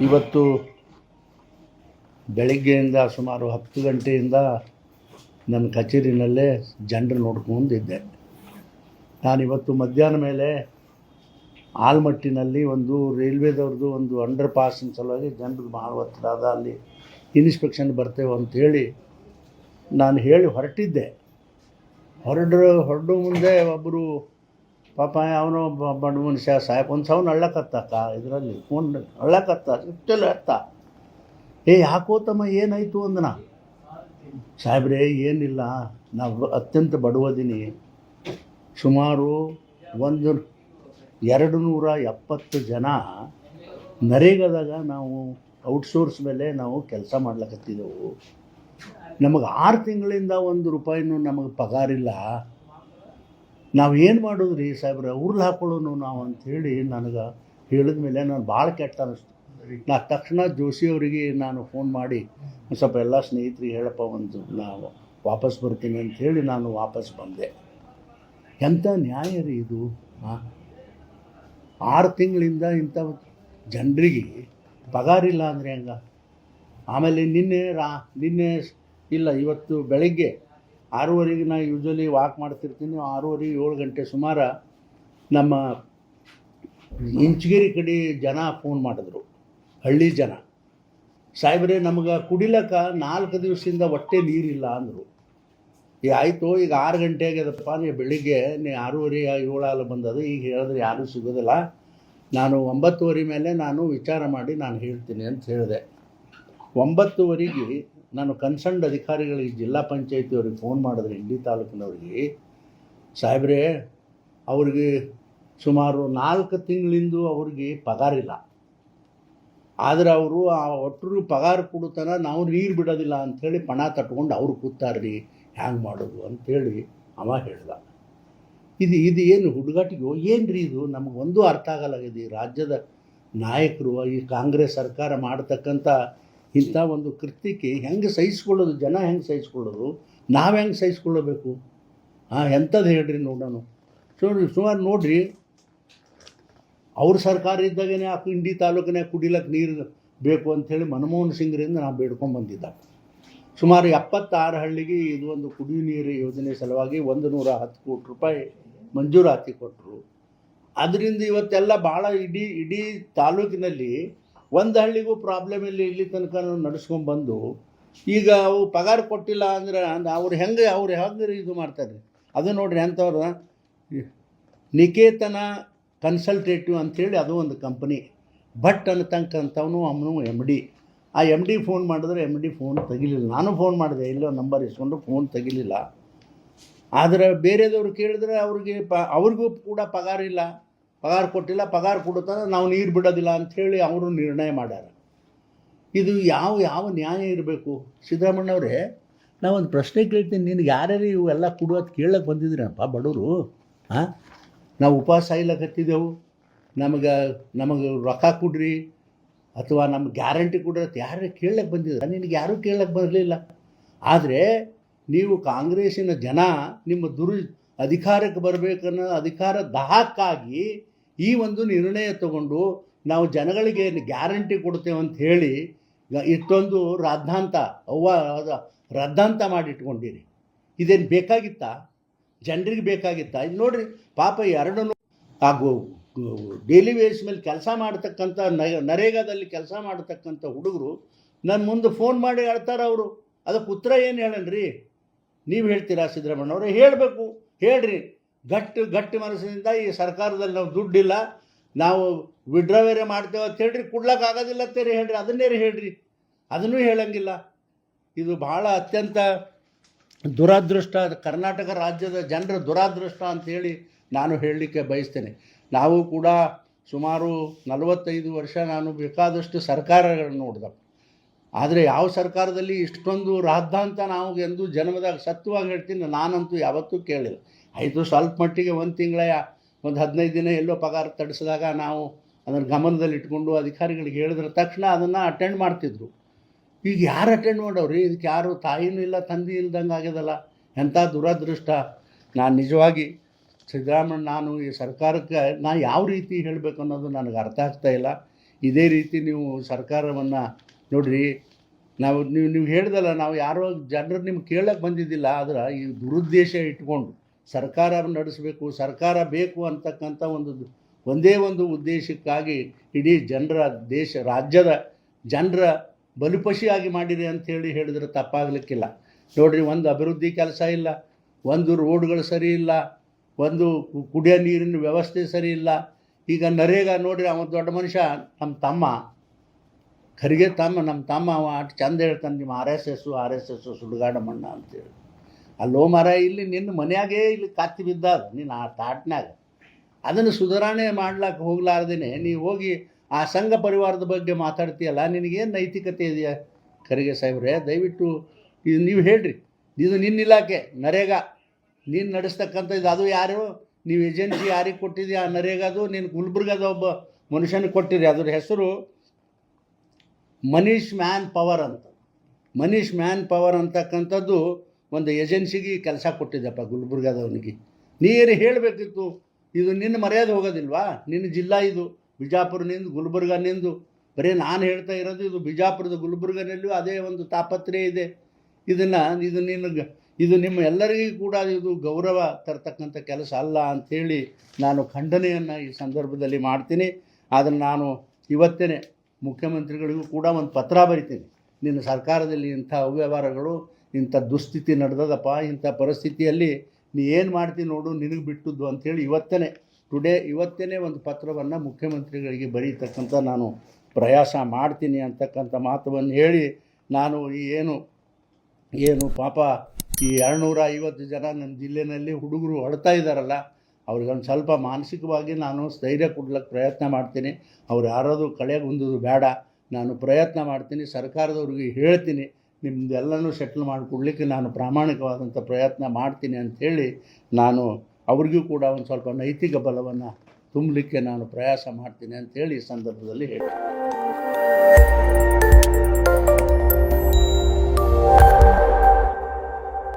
ಇವತ್ತು ಬೆಳಗ್ಗೆಯಿಂದ ಸುಮಾರು ಹತ್ತು ಗಂಟೆಯಿಂದ ನನ್ನ ಕಚೇರಿನಲ್ಲೇ ಜನರು ನೋಡ್ಕೊಂಡಿದ್ದೆ ನಾನಿವತ್ತು ಮಧ್ಯಾಹ್ನ ಮೇಲೆ ಆಲ್ಮಟ್ಟಿನಲ್ಲಿ ಒಂದು ರೈಲ್ವೆದವ್ರದ್ದು ಒಂದು ಅಂಡರ್ ಪಾಸಿನ ಸಲುವಾಗಿ ಜನರು ಭಾಳ ಅದ ಅಲ್ಲಿ ಇನ್ಸ್ಪೆಕ್ಷನ್ ಬರ್ತೇವೆ ಅಂಥೇಳಿ ನಾನು ಹೇಳಿ ಹೊರಟಿದ್ದೆ. ಹೊರಡ್ರ, ಹೊರಡೋ ಮುಂದೆ ಒಬ್ಬರು ಪಾಪ ಅವನು ಬಡ ಮನುಷ್ಯ, ಸಾಹೇಬ್, ಒಂದು ಸಾವನ್ನ ಅಳ್ಳಕತ್ತಕ್ಕ ಇದರಲ್ಲಿ. ಫೋನ್ ಅಳ್ಳಕತ್ತ, ಇಷ್ಟೆಲ್ಲ ಅತ್ತ ಏ, ಯಾಕೋ ತಮ್ಮ ಏನಾಯಿತು ಅಂದನ? ಸಾಹೇಬ್ರೆ, ಏನಿಲ್ಲ. ನಾವು ಅತ್ಯಂತ ಬಡವದಿನಿ. ಸುಮಾರು ಒಂದು ಎರಡು ನೂರ ಎಪ್ಪತ್ತು ಜನ ನರೇಗದಾಗ ನಾವು ಔಟ್ಸೋರ್ಸ್ ಮೇಲೆ ನಾವು ಕೆಲಸ ಮಾಡ್ಲಕತ್ತಿದ್ದೆವು. ನಮಗೆ ಆರು ತಿಂಗಳಿಂದ ಒಂದು ರೂಪಾಯಿನೂ ನಮಗೆ ಪಗಾರಿಲ್ಲ. ನಾವು ಏನು ಮಾಡೋದು ರೀ ಸಾಹೇಬ್ರೆ? ಉರ್ಲು ಹಾಕೊಳ್ಳೋನು ನಾವು ಅಂಥೇಳಿ ನನಗೆ ಹೇಳಿದ ಮೇಲೆ ನಾನು ಭಾಳ ಕೆಟ್ಟ ಅನ್ನಿಸ್ತು ನಾ ತಕ್ಷಣ ಜೋಶಿ ಅವರಿಗೆ ನಾನು ಫೋನ್ ಮಾಡಿ ಸ್ವಲ್ಪ ಎಲ್ಲ ಸ್ನೇಹಿತರಿಗೆ ಹೇಳಪ್ಪ ಒಂದು ನಾವು ವಾಪಸ್ ಬರ್ತೀನಿ ಅಂಥೇಳಿ ನಾನು ವಾಪಸ್ ಬಂದೆ. ಎಂಥ ನ್ಯಾಯ ರೀ ಇದು? ಆರು ತಿಂಗಳಿಂದ ಇಂಥ ಜನರಿಗೆ ಪಗಾರಿಲ್ಲ ಅಂದರೆ ಹೆಂಗ? ಆಮೇಲೆ ನಿನ್ನೆ ರಾ, ನಿನ್ನೆ ಇಲ್ಲ, ಇವತ್ತು ಬೆಳಗ್ಗೆ ಆರೂವರೆಗೆ ನಾನು ಯೂಶ್ವಲಿ ವಾಕ್ ಮಾಡ್ತಿರ್ತೀನಿ ಆರೂವರೆ ಏಳು ಗಂಟೆ ಸುಮಾರು ನಮ್ಮ ಇಂಚಗಿರಿ ಕಡೆ ಜನ ಫೋನ್ ಮಾಡಿದ್ರು, ಹಳ್ಳಿ ಜನ. ಸಾಹೇಬ್ರೆ, ನಮಗೆ ಕುಡಿಲಕ್ಕ ನಾಲ್ಕು ದಿವಸದಿಂದ ಒಟ್ಟೆ ನೀರಿಲ್ಲ ಅಂದರು. ಈಗ ಆಯಿತು, ಈಗ ಆರು ಗಂಟೆ ಆಗ್ಯದಪ್ಪ ನೀವು ಬೆಳಿಗ್ಗೆ, ನೀ ಆರೂವರೆ ಏಳಾಲು ಬಂದದು ಈಗ ಹೇಳಿದ್ರೆ ಯಾರೂ ಸಿಗೋದಿಲ್ಲ. ನಾನು ಒಂಬತ್ತುವರೆ ಮೇಲೆ ನಾನು ವಿಚಾರ ಮಾಡಿ ನಾನು ಹೇಳ್ತೀನಿ ಅಂತ ಹೇಳಿದೆ. ಒಂಬತ್ತುವರೆಗೆ ನಾನು ಕನ್ಸರ್ನ್ಡ್ ಅಧಿಕಾರಿಗಳಿಗೆ ಜಿಲ್ಲಾ ಪಂಚಾಯತಿಯವ್ರಿಗೆ ಫೋನ್ ಮಾಡಿದ್ರೆ ಇಂಡಿ ತಾಲೂಕಿನವ್ರಿಗೆ, ಸಾಹೇಬ್ರೆ, ಅವ್ರಿಗೆ ಸುಮಾರು ನಾಲ್ಕು ತಿಂಗಳಿಂದ ಅವ್ರಿಗೆ ಪಗಾರಿಲ್ಲ ಆದರೆ ಅವರು ಆ ಒಟ್ಟರು ಪಗಾರ ಕೊಡುತ್ತಾನ ನಾವು ನೀರು ಬಿಡೋದಿಲ್ಲ ಅಂಥೇಳಿ ಪಣ ತಟ್ಕೊಂಡು ಅವ್ರು ಕೂತಾರ್ರಿ, ಹ್ಯಾಂಗೆ ಮಾಡೋದು? ಅಂಥೇಳಿ ಅವ ಹೇಳ್ದ. ಇದು ಇದು ಏನು ಹುಡುಗಾಟಿಗೆ? ಏನು ರೀ ಇದು? ನಮಗೊಂದು ಅರ್ಥ ಆಗಲ್ಲಾಗಿದೆ ಈ ರಾಜ್ಯದ ನಾಯಕರು, ಈ ಕಾಂಗ್ರೆಸ್ ಸರ್ಕಾರ ಮಾಡ್ತಕ್ಕಂಥ ಇಂಥ ಒಂದು ಕೃತಿಕೆ ಹೆಂಗೆ ಸಹಿಸ್ಕೊಳ್ಳೋದು, ಜನ ಹೆಂಗೆ ಸಹಿಸ್ಕೊಳ್ಳೋದು, ನಾವು ಹೆಂಗೆ ಸಹಿಸ್ಕೊಳ್ಳಬೇಕು? ಹಾಂ ಎಂಥದ್ದು ಹೇಳ್ರಿ ನೋಡೋಣ. ಸೊ ಸುಮಾರು ನೋಡಿರಿ, ಅವ್ರ ಸರ್ಕಾರ ಇದ್ದಾಗನೇ ಆ ಇಂಡಿ ತಾಲೂಕಿನಾಗ ಕುಡಿಲಕ್ಕೆ ನೀರು ಬೇಕು ಅಂಥೇಳಿ ಮನಮೋಹನ್ ಸಿಂಗ್ರಿಂದ ನಾವು ಬೇಡ್ಕೊಂಬಂದಿದ್ದ ಸುಮಾರು ಎಪ್ಪತ್ತಾರು ಹಳ್ಳಿಗೆ ಇದು ಒಂದು ಕುಡಿಯುವ ನೀರು ಯೋಜನೆ ಸಲುವಾಗಿ ಒಂದು ನೂರ ಹತ್ತು ಕೋಟಿ ರೂಪಾಯಿ ಮಂಜೂರಾತಿ ಕೊಟ್ಟರು ಅದರಿಂದ ಇವತ್ತೆಲ್ಲ ಭಾಳ ಇಡೀ ಇಡೀ ತಾಲೂಕಿನಲ್ಲಿ ಒಂದು ಹಳ್ಳಿಗೂ ಪ್ರಾಬ್ಲಮ್ ಇಲ್ಲಿ ಇಲ್ಲಿ ತನಕ ನಡೆಸ್ಕೊಂಡ್ಬಂದು ಈಗ ಅವು ಪಗಾರ ಕೊಟ್ಟಿಲ್ಲ ಅಂದ್ರೆ ಅವ್ರು ಹೆಂಗೆ ಅವ್ರು ಹೆಂಗೆ ಇದು ಮಾಡ್ತಾರೆ? ಅದು ನೋಡ್ರಿ ಅಂಥವ್ರು ನಿಕೇತನ ಕನ್ಸಲ್ಟೇಟಿವ್ ಅಂಥೇಳಿ ಅದು ಒಂದು ಕಂಪನಿ ಭಟ್ ಅನ್ನತಕ್ಕಂಥವನು ಅವನು ಎಂ ಡಿ ಆ ಎಂ ಡಿ ಫೋನ್ ಮಾಡಿದ್ರೆ ಎಂ ಡಿ ಫೋನ್ ತೆಗಿಲಿಲ್ಲ. ನಾನು ಫೋನ್ ಮಾಡಿದೆ, ಎಲ್ಲೋ ನಂಬರ್ ಇಸ್ಕೊಂಡು ಫೋನ್ ತೆಗಿಲಿಲ್ಲ. ಆದರೆ ಬೇರೆದವ್ರು ಕೇಳಿದ್ರೆ ಅವ್ರಿಗೆ ಪ, ಅವ್ರಿಗೂ ಕೂಡ ಪಗಾರ ಇಲ್ಲ. ಪಗಾರ ಕೊಟ್ಟಿಲ್ಲ, ಪಗಾರ ಕೊಡುತ್ತಾರೆ ನಾವು ನೀರು ಬಿಡೋದಿಲ್ಲ ಅಂಥೇಳಿ ಅವರು ನಿರ್ಣಯ ಮಾಡ್ಯಾರ. ಇದು ಯಾವ ಯಾವ ನ್ಯಾಯ ಇರಬೇಕು? ಸಿದ್ದರಾಮಣ್ಣವರೇ ನಾವೊಂದು ಪ್ರಶ್ನೆ ಕೇಳ್ತೀನಿ. ನಿನಗೆ ಯಾರ್ಯಾರು ಇವೆಲ್ಲ ಕೊಡೋದು ಕೇಳಕ್ಕೆ ಬಂದಿದ್ರಪ್ಪ ಬಡವರು? ಹಾಂ ನಾವು ಉಪವಾಸ ಇಲ್ಲಕತ್ತಿದ್ದೆವು ನಮಗೆ ನಮಗೆ ರೊಕ್ಕ ಕೊಡ್ರಿ ಅಥವಾ ನಮ್ಗೆ ಗ್ಯಾರಂಟಿ ಕೊಡ್ರಿ ಅಂತ ಯಾರು ಕೇಳಕ್ಕೆ ಬಂದಿದ್ದಾರೆ ನಿನಗೆ ಯಾರೂ ಕೇಳಕ್ಕೆ ಬರಲಿಲ್ಲ. ಆದರೆ ನೀವು ಕಾಂಗ್ರೆಸ್ಸಿನ ಜನ ನಿಮ್ಮ ದುರು ಅಧಿಕಾರಕ್ಕೆ ಬರಬೇಕನ್ನೋ ಅಧಿಕಾರ ದಾಹಕ್ಕಾಗಿ ಈ ಒಂದು ನಿರ್ಣಯ ತಗೊಂಡು ನಾವು ಜನಗಳಿಗೆ ಗ್ಯಾರಂಟಿ ಕೊಡ್ತೇವೆ ಅಂತ ಹೇಳಿ ಇಷ್ಟೊಂದು ರಾದ್ಧಾಂತ, ಅವ್ವ ರದ್ದಾಂತ ಮಾಡಿಟ್ಕೊಂಡಿರಿ. ಇದೇನು ಬೇಕಾಗಿತ್ತಾ? ಜನರಿಗೆ ಬೇಕಾಗಿತ್ತಾ? ಇದು ನೋಡಿರಿ, ಪಾಪ ಎರಡನ್ನು ಆ ಡೈಲಿ ವೇಸ್ ಮೇಲೆ ಕೆಲಸ ಮಾಡ್ತಕ್ಕಂಥ ನರೇಗಾದಲ್ಲಿ ಕೆಲಸ ಮಾಡ್ತಕ್ಕಂಥ ಹುಡುಗರು ನನ್ನ ಮುಂದೆ ಫೋನ್ ಮಾಡಿ ಹೇಳ್ತಾರೆ ಅವರು. ಅದಕ್ಕೆ ಉತ್ತರ ಏನು ಹೇಳನ್ರಿ? ನೀವು ಹೇಳ್ತೀರಾ ಸಿದ್ದರಾಮಣ್ಣವ್ರೆ ಹೇಳಬೇಕು. ಹೇಳ್ರಿ, ಗಟ್ಟು, ಗಟ್ಟಿ ಮನಸ್ಸಿನಿಂದ ಈ ಸರ್ಕಾರದಲ್ಲಿ ನಾವು ದುಡ್ಡಿಲ್ಲ, ನಾವು ವಿಡ್ರಾವೇರೆ ಮಾಡ್ತೇವೆ ಅಂತ ಹೇಳ್ರಿ ಕೊಡ್ಲಕ್ಕೆ ಆಗೋದಿಲ್ಲ ಅಂತೇಳಿ ಹೇಳ್ರಿ, ಅದನ್ನೇ ಹೇಳ್ರಿ. ಅದನ್ನೂ ಹೇಳಂಗಿಲ್ಲ. ಇದು ಭಾಳ ಅತ್ಯಂತ ದುರಾದೃಷ್ಟ ಕರ್ನಾಟಕ ರಾಜ್ಯದ ಜನರ ದುರಾದೃಷ್ಟ ಅಂಥೇಳಿ ನಾನು ಹೇಳಲಿಕ್ಕೆ ಬಯಸ್ತೇನೆ. ನಾವು ಕೂಡ ಸುಮಾರು ನಲವತ್ತೈದು ವರ್ಷ ನಾನು ಬೇಕಾದಷ್ಟು ಸರ್ಕಾರಗಳನ್ನು ನೋಡಿದೆ ಆದರೆ ಯಾವ ಸರ್ಕಾರದಲ್ಲಿ ಇಷ್ಟೊಂದು ರಾದ್ದಾಂತ ನಾವು ಎಂದು ಜನ್ಮದಾಗ ಸತ್ಯವಾಗಿ ಹೇಳ್ತೀನಿ, ನಾನಂತೂ ಯಾವತ್ತೂ ಕೇಳಿಲ್ಲ. ಆಯಿತು ಸ್ವಲ್ಪ ಮಟ್ಟಿಗೆ ಒಂದು ತಿಂಗಳ ಒಂದು ಹದಿನೈದು ದಿನ ಎಲ್ಲೋ ಪಗಾರ ತಡಿಸಿದಾಗ ನಾವು ಅದನ್ನು ಗಮನದಲ್ಲಿ ಇಟ್ಕೊಂಡು ಅಧಿಕಾರಿಗಳಿಗೆ ಹೇಳಿದ್ರ ತಕ್ಷಣ ಅದನ್ನು ಅಟೆಂಡ್ ಮಾಡ್ತಿದ್ರು. ಈಗ ಯಾರು ಅಟೆಂಡ್ ಮಾಡೋರು? ಇದಕ್ಕೆ ಯಾರು ತಾಯಿನೂ ಇಲ್ಲ, ತಂದೆ ಇಲ್ದಂಗೆ ಆಗ್ಯದಲ್ಲ? ಎಂಥ ದುರದೃಷ್ಟ. ನಾನು ನಿಜವಾಗಿ ಸಿದ್ದರಾಮಯ್ಯ, ನಾನು ಈ ಸರ್ಕಾರಕ್ಕೆ ನಾ ಯಾವ ರೀತಿ ಹೇಳಬೇಕು ಅನ್ನೋದು ನನಗೆ ಅರ್ಥ ಆಗ್ತಾ ಇಲ್ಲ. ಇದೇ ರೀತಿ ನೀವು ಸರ್ಕಾರವನ್ನು ನೋಡ್ರಿ, ನಾವು ನೀವು ನೀವು ಹೇಳ್ದಲ್ಲ, ನಾವು ಯಾರೋ ಜನರು ನಿಮ್ಗೆ ಕೇಳಕ್ಕೆ ಬಂದಿದ್ದಿಲ್ಲ, ಆದ್ರೆ ಈ ದುರುದ್ದೇಶ ಇಟ್ಕೊಂಡು ಸರ್ಕಾರ ನಡೆಸಬೇಕು, ಸರ್ಕಾರ ಬೇಕು ಅಂತಕ್ಕಂಥ ಒಂದು ಒಂದೇ ಒಂದು ಉದ್ದೇಶಕ್ಕಾಗಿ ಇಡೀ ಜನರ ದೇಶ, ರಾಜ್ಯದ ಜನರ ಬಲಿಪಶಿಯಾಗಿ ಮಾಡಿರಿ ಅಂಥೇಳಿ ಹೇಳಿದ್ರೆ ತಪ್ಪಾಗಲಿಕ್ಕಿಲ್ಲ. ನೋಡಿರಿ, ಒಂದು ಅಭಿವೃದ್ಧಿ ಕೆಲಸ ಇಲ್ಲ, ಒಂದು ರೋಡ್ಗಳು ಸರಿ ಇಲ್ಲ, ಒಂದು ಕುಡಿಯೋ ನೀರಿನ ವ್ಯವಸ್ಥೆ ಸರಿ ಇಲ್ಲ. ಈಗ ನರೇಗಾ ನೋಡ್ರಿ ಅವನು ದೊಡ್ಡ ಮನುಷ್ಯ ನಮ್ಮ ತಮ್ಮ ಖರಿಗೆ ತಮ್ಮ, ನಮ್ಮ ತಮ್ಮ ಅವ ಅಷ್ಟು ಚಂದ ಹೇಳ್ತಾನೆ, ನಿಮ್ಮ R S S R S S ಸುಡುಗಾಡ ಮಣ್ಣ ಅಂತೇಳಿ. ಅಲ್ಲೋ ಮರ ಇಲ್ಲಿ ನಿನ್ನ ಮನೆಯಾಗೇ ಇಲ್ಲಿ ಕತ್ತಿ ಬಿದ್ದಾದ, ನೀನು ಆ ತಾಟ್ನಾಗ ಅದನ್ನು ಸುಧಾರಣೆ ಮಾಡ್ಲಾಕ ಹೋಗ್ಲಾರ್ದೇನೆ ನೀವು ಹೋಗಿ ಆ ಸಂಘ ಪರಿವಾರದ ಬಗ್ಗೆ ಮಾತಾಡ್ತೀಯಲ್ಲ, ನಿನಗೇನು ನೈತಿಕತೆ ಇದೆಯಾ? ಖರಿಗೆ ಸಾಹೇಬ್ರೆ, ದಯವಿಟ್ಟು ಇದು ನೀವು ಹೇಳ್ರಿ. ಇದು ನಿನ್ನ ಇಲಾಖೆ, ನರೇಗಾ. ನೀನು ನಡೆಸ್ತಕ್ಕಂಥ ಇದು, ಅದು ಯಾರು? ನೀವು ಏಜೆನ್ಸಿ ಯಾರಿಗೆ ಕೊಟ್ಟಿದ್ಯಾ ನರೇಗಾದು? ನೀನು ಗುಲ್ಬರ್ಗದ ಒಬ್ಬ ಮನುಷ್ಯನಿಗೆ ಕೊಟ್ಟಿರಿ, ಅದ್ರ ಹೆಸರು ಮನೀಶ್ ಮ್ಯಾನ್ ಪವರ್ ಅಂತ. ಮನೀಷ್ ಮ್ಯಾನ್ ಪವರ್ ಅಂತಕ್ಕಂಥದ್ದು ಒಂದು ಏಜೆನ್ಸಿಗೆ ಕೆಲಸ ಕೊಟ್ಟಿದ್ದಪ್ಪ ಗುಲ್ಬರ್ಗದವನಿಗೆ. ನೀರು ಹೇಳಬೇಕಿತ್ತು, ಇದು ನಿನ್ನ ಮರ್ಯಾದೆ ಹೋಗೋದಿಲ್ವಾ? ನಿನ್ನ ಜಿಲ್ಲಾ ಇದು, ಬಿಜಾಪುರನಿಂದ, ಗುಲ್ಬರ್ಗನಿಂದು. ಬರೀ ನಾನು ಹೇಳ್ತಾ ಇರೋದು ಇದು ಬಿಜಾಪುರದ ಗುಲ್ಬರ್ಗನಲ್ಲೂ ಅದೇ ಒಂದು ತಾಪತ್ರೆ ಇದೆ. ಇದನ್ನು, ಇದು ನಿನ್ನ ಇದು ನಿಮ್ಮ ಎಲ್ಲರಿಗೂ ಕೂಡ ಇದು ಗೌರವ ತರ್ತಕ್ಕಂಥ ಕೆಲಸ ಅಲ್ಲ ಅಂಥೇಳಿ ನಾನು ಖಂಡನೆಯನ್ನು ಈ ಸಂದರ್ಭದಲ್ಲಿ ಮಾಡ್ತೀನಿ. ಆದರೆ ನಾನು ಇವತ್ತೇ ಮುಖ್ಯಮಂತ್ರಿಗಳಿಗೂ ಕೂಡ ಒಂದು ಪತ್ರ ಬರಿತೀನಿ. ನಿನ್ನ ಸರ್ಕಾರದಲ್ಲಿ ಇಂಥ ಅವ್ಯವಹಾರಗಳು, ಇಂಥ ದುಸ್ಥಿತಿ ನಡೆದದಪ್ಪ, ಇಂಥ ಪರಿಸ್ಥಿತಿಯಲ್ಲಿ ನೀ ಏನು ಮಾಡ್ತೀನಿ ನೋಡು, ನಿನಗೆ ಬಿಟ್ಟದ್ದು ಅಂಥೇಳಿ ಇವತ್ತೇ ಟುಡೇ ಇವತ್ತೇ ಒಂದು ಪತ್ರವನ್ನು ಮುಖ್ಯಮಂತ್ರಿಗಳಿಗೆ ಬರೀತಕ್ಕಂಥ ನಾನು ಪ್ರಯಾಸ ಮಾಡ್ತೀನಿ ಅಂತಕ್ಕಂಥ ಮಾತುವನ್ನು ಹೇಳಿ ನಾನು ಈ ಏನು ಏನು ಪಾಪ ಈ ಎರಡುನೂರ ಐವತ್ತು ಜನ ನಮ್ಮ ಜಿಲ್ಲೆಯಲ್ಲಿ ಹುಡುಗರು ಹೊಡ್ತಾ ಇದ್ದಾರಲ್ಲ ಅವ್ರಿಗೊಂದು ಸ್ವಲ್ಪ ಮಾನಸಿಕವಾಗಿ ನಾನು ಸ್ಥೈರ್ಯ ಕೊಡ್ಲಿಕ್ಕೆ ಪ್ರಯತ್ನ ಮಾಡ್ತೀನಿ. ಅವ್ರು ಯಾರಾದರೂ ಹೊಂದೋದು ಬೇಡ. ನಾನು ಪ್ರಯತ್ನ ಮಾಡ್ತೀನಿ. ಸರ್ಕಾರದವ್ರಿಗೆ ಹೇಳ್ತೀನಿ. ನಿಮ್ಮದೆಲ್ಲನೂ ಸೆಟ್ಲ್ ಮಾಡಿಕೊಡ್ಲಿಕ್ಕೆ ನಾನು ಪ್ರಾಮಾಣಿಕವಾದಂಥ ಪ್ರಯತ್ನ ಮಾಡ್ತೀನಿ ಅಂಥೇಳಿ ನಾನು ಅವ್ರಿಗೂ ಕೂಡ ಒಂದು ಸ್ವಲ್ಪ ನೈತಿಕ ಬಲವನ್ನು ತುಂಬಲಿಕ್ಕೆ ನಾನು ಪ್ರಯಾಸ ಮಾಡ್ತೀನಿ ಅಂಥೇಳಿ ಈ ಸಂದರ್ಭದಲ್ಲಿ ಹೇಳ್ತೀನಿ.